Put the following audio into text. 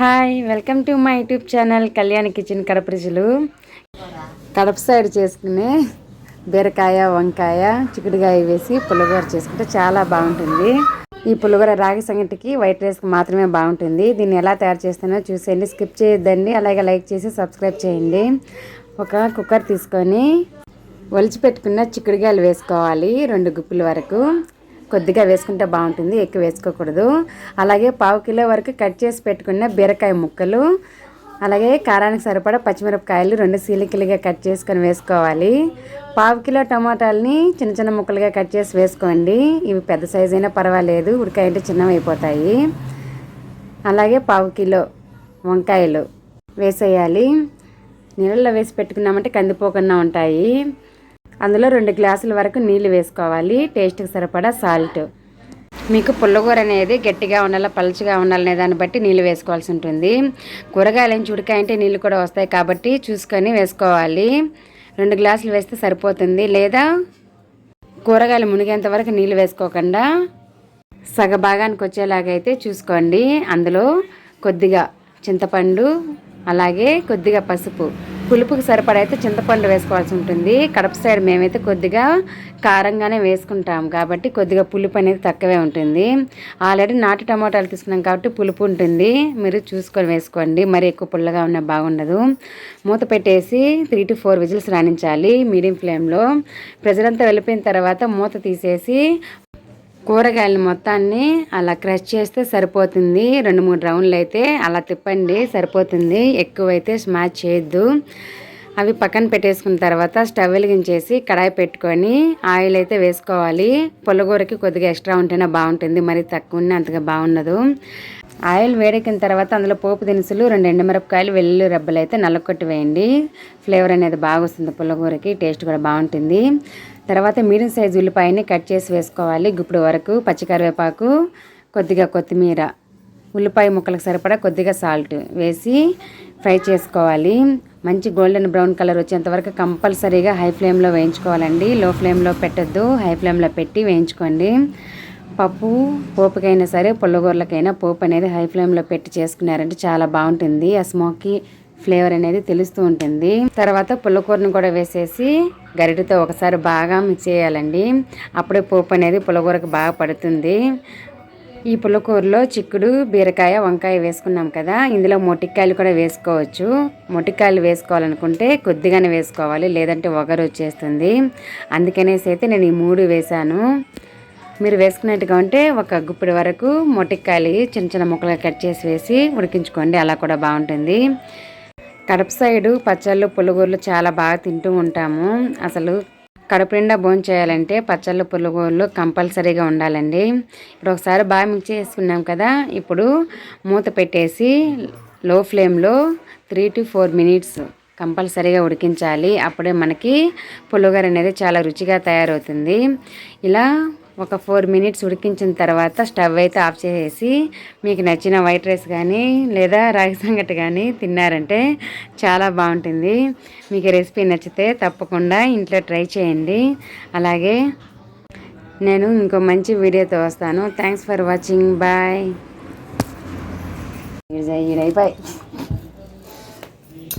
Hi welcome to my YouTube channel Kalyan kitchen Kadapa రుచులు Kadapa side చేసుకునే బీరకాయ వంకాయ చిక్కుడుకాయ వేసి పులిహోర చేసుకుంటే చాలా బాగుంటుంది. ఈ పులిహోర రాగి సంగటికి వైట్ రైస్కి మాత్రమే బాగుంటుంది. దీన్ని ఎలా తయారు చేస్తానో చూసేయండి. స్కిప్ చేయొద్దండి. అలాగే లైక్ చేసి సబ్స్క్రైబ్ చేయండి. ఒక కుక్కర్ తీసుకొని ఒలిచి పెట్టుకున్న చిక్కుడుకాయలు వేసుకోవాలి రెండు గుప్పుల వరకు. కొద్దిగా వేసుకుంటే బాగుంటుంది ఎక్కువ వేసుకోకూడదు. అలాగే పావు కిలో వరకు కట్ చేసి పెట్టుకున్న బీరకాయ ముక్కలు అలాగే కారానికి సరిపడా పచ్చిమిరపకాయలు రెండు సీలికలుగా కట్ చేసుకొని వేసుకోవాలి. పావు కిలో టమాటాలని చిన్న చిన్న ముక్కలుగా కట్ చేసి వేసుకోండి. ఇవి పెద్ద సైజు అయినా పర్వాలేదు ఉడికాయ అంటే చిన్నవి అయిపోతాయి అలాగే పావు కిలో వంకాయలు వేసేయాలి. నీళ్ళలో వేసి పెట్టుకున్నామంటే కందిపోకుండా ఉంటాయి. అందులో రెండు గ్లాసుల వరకు నీళ్ళు వేసుకోవాలి. టేస్ట్కి సరిపడా సాల్ట్. మీకు పుల్లగూర అనేది గట్టిగా ఉండాలా పలుచగా ఉండాలనే దాన్ని బట్టి నీళ్ళు వేసుకోవాల్సి ఉంటుంది. కూరగాయలు ఏం చుడకాయ అంటే నీళ్ళు కూడా వస్తాయి కాబట్టి చూసుకొని వేసుకోవాలి. రెండు గ్లాసులు వేస్తే సరిపోతుంది. లేదా కూరగాయలు మునిగేంత వరకు నీళ్ళు వేసుకోకుండా సగ భాగానికి వచ్చేలాగైతే చూసుకోండి. అందులో కొద్దిగా చింతపండు అలాగే కొద్దిగా పసుపు. పులుపుకి సరిపడైతే చింతపండు వేసుకోవాల్సి ఉంటుంది. కడప సైడ్ మేమైతే కొద్దిగా కారంగానే వేసుకుంటాం. కాబట్టి కొద్దిగా పులుపు అనేది తక్కువే ఉంటుంది. ఆల్రెడీ నాటు టమాటాలు తీసుకున్నాం కాబట్టి పులుపు ఉంటుంది. మీరు చూసుకొని వేసుకోండి. మరి ఎక్కువ పుల్లగా ఉన్న బాగుండదు. మూత పెట్టేసి త్రీ టు ఫోర్ విజిల్స్ రాణించాలి. మీడియం ఫ్లేమ్లో. ప్రెజర్ అంతా వెళ్ళిపోయిన తర్వాత మూత తీసేసి కూరగాయలు మొత్తాన్ని అలా క్రష్ చేస్తే సరిపోతుంది. రెండు మూడు రౌండ్లు అయితే అలా తిప్పండి సరిపోతుంది. ఎక్కువైతే స్మాచ్ చేయొద్దు. అవి పక్కన పెట్టేసుకున్న తర్వాత స్టవ్ వెలిగించేసి కడాయి పెట్టుకొని ఆయిల్ అయితే వేసుకోవాలి. పుల్లగూరకి కొద్దిగా ఎక్స్ట్రా ఉంటేనే బాగుంటుంది. మరి తక్కువ అంతగా బాగుండదు. ఆయిల్ వేడెక్కిన తర్వాత అందులో పోపు దినుసులు రెండు ఎండుమిరపకాయలు వెల్లుల్లి రెబ్బలు అయితే నల్లకొట్టి వేయండి. ఫ్లేవర్ అనేది బాగా వస్తుంది పుల్లగూరకి టేస్ట్ కూడా బాగుంటుంది. తర్వాత మీడియం సైజు ఉల్లిపాయని కట్ చేసి వేసుకోవాలి. గుప్పుడు వరకు పచ్చికరివేపాకు కొద్దిగా కొత్తిమీర. ఉల్లిపాయ ముక్కలకు సరిపడా కొద్దిగా సాల్ట్ వేసి ఫ్రై చేసుకోవాలి. మంచి గోల్డెన్ బ్రౌన్ కలర్ వచ్చేంతవరకు కంపల్సరీగా హై ఫ్లేమ్లో వేయించుకోవాలండి. లో ఫ్లేమ్లో పెట్టద్దు హై ఫ్లేమ్లో పెట్టి వేయించుకోండి. పప్పు పోపుకైనా సరే పుల్లగూరలకైనా పోపు అనేది హై ఫ్లేమ్లో పెట్టి చేసుకున్నారంటే చాలా బాగుంటుంది. ఆ స్మోకీ ఫ్లేవర్ అనేది తెలుస్తూ ఉంటుంది. తర్వాత పుల్లకూరను కూడా వేసేసి గరిటతో ఒకసారి బాగా మిక్స్ చేయాలండి. అప్పుడే పోపు అనేది పుల్లకూరకు బాగా పడుతుంది. ఈ పుల్లకూరలో చిక్కుడు బీరకాయ వంకాయ వేసుకున్నాం కదా ఇందులో మొటిక్కాయలు కూడా వేసుకోవచ్చు. మొటిక్కాయలు వేసుకోవాలనుకుంటే కొద్దిగానే వేసుకోవాలి లేదంటే ఒగరు వచ్చేస్తుంది. అందుకనేసి అయితే నేను ఈ మూడు వేశాను. మీరు వేసుకున్నట్టుగా ఉంటే ఒక గుప్పిడి వరకు మొటిక్కాయలు చిన్న చిన్న ముక్కలుగా కట్ చేసి వేసి ఉడికించుకోండి. అలా కూడా బాగుంటుంది. కడప సైడు పచ్చళ్ళు పులుగూరలు చాలా బాగా తింటూ ఉంటాము. అసలు కడుపు నిండా భోజనం చేయాలంటే పచ్చళ్ళు పులుగూరలు కంపల్సరీగా ఉండాలండి. ఇప్పుడు ఒకసారి బాగా మిక్స్ చేసుకున్నాం కదా ఇప్పుడు మూత పెట్టేసి లో ఫ్లేమ్లో త్రీ టు ఫోర్ మినిట్స్ కంపల్సరీగా ఉడికించాలి. అప్పుడే మనకి పులిహోర అనేది చాలా రుచిగా తయారవుతుంది. ఇలా ఒక ఫోర్ మినిట్స్ ఉడికించిన తర్వాత స్టవ్ అయితే ఆఫ్ చేసేసి మీకు నచ్చిన వైట్ రైస్ కానీ లేదా రాగి సంగటి కానీ తిన్నారంటే చాలా బాగుంటుంది. మీకు రెసిపీ నచ్చితే తప్పకుండా ఇంట్లో ట్రై చేయండి. అలాగే నేను ఇంకో మంచి వీడియోతో వస్తాను. Thanks for watching bye bye